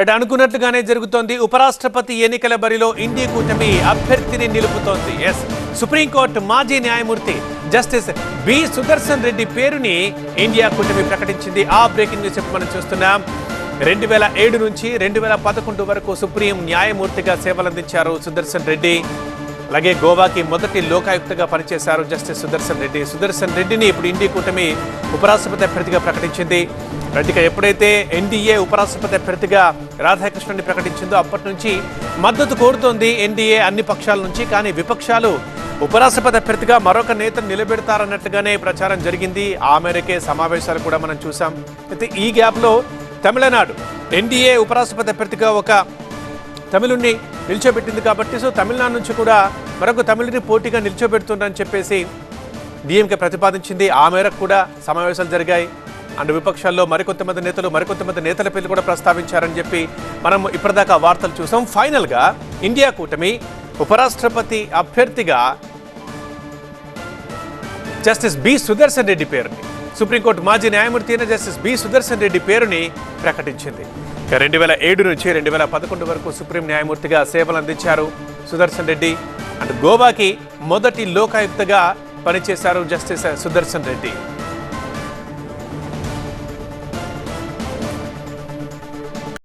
Right అనుకున్నట్లుగానే జరుగుతోంది. ఉపరాష్ట్రపతి ఎన్నికల బరిలో ఇండి కూటమి అభ్యర్థిని నిలుపుతోంది. ఎస్ సుప్రీంకోర్టు మాజీ న్యాయమూర్తి జస్టిస్ బి సుదర్శన్ రెడ్డి పేరుని ఇండియా కూటమి ప్రకటించింది. ఆ బ్రేకింగ్ న్యూస్ ఇప్పుడు మనం చూస్తున్నాం. రెండు వేల ఏడు నుంచి రెండు వేల పదకొండు వరకు సుప్రీం న్యాయమూర్తిగా సేవలందించారు సుదర్శన్ రెడ్డి. అలాగే గోవాకి మొదటి లోకాయుక్తగా పనిచేశారు జస్టిస్ సుదర్శన్ రెడ్డి. సుదర్శన్ రెడ్డిని ఇప్పుడు ఇండి కూటమి ఉపరాష్ట్రపతి అభ్యర్థిగా ప్రకటించింది. రెడ్డిగా ఎప్పుడైతే ఎన్డీఏ ఉపరాష్ట్రపతి అభ్యర్థిగా రాధాకృష్ణుని ప్రకటించిందో అప్పటి నుంచి మద్దతు కోరుతోంది ఎన్డీఏ అన్ని పక్షాల నుంచి. కానీ విపక్షాలు ఉపరాష్ట్రపతి అభ్యర్థిగా మరొక నేతను నిలబెడతారన్నట్టుగానే ప్రచారం జరిగింది. ఆ మేరకే సమావేశాలు కూడా మనం చూసాం అయితే ఈ గ్యాప్లో తమిళనాడు ఎన్డీఏ ఉపరాష్ట్రపతి అభ్యర్థిగా ఒక తమిళుణ్ణి నిల్చోబెట్టింది కాబట్టి సో తమిళనాడు నుంచి కూడా మరొక తమిళుని పోటీగా నిల్చోబెడుతుందని చెప్పేసి డిఎంకే ప్రతిపాదించింది. ఆ మేరకు కూడా సమావేశాలు జరిగాయి. అండ్ విపక్షాల్లో మరికొంతమంది నేతలు మరికొంతమంది నేతల పేర్లు కూడా ప్రస్తావించారని చెప్పి మనం ఇప్పటిదాకా వార్తలు చూసాం. ఫైనల్గా ఇండియా కూటమి ఉపరాష్ట్రపతి అభ్యర్థిగా జస్టిస్ బి సుదర్శన్ రెడ్డి పేరుని సుప్రీంకోర్టు మాజీ న్యాయమూర్తి అయిన జస్టిస్ బి సుదర్శన్ రెడ్డి పేరుని ప్రకటించింది. రెండు వేల ఏడు నుంచి రెండు వేల పదకొండు వరకు సుప్రీం న్యాయమూర్తిగా సేవలు అందించారు సుదర్శన్ రెడ్డి. అండ్ గోవాకి మొదటి లోకాయుక్తగా పనిచేశారు జస్టిస్ సుదర్శన్ రెడ్డి.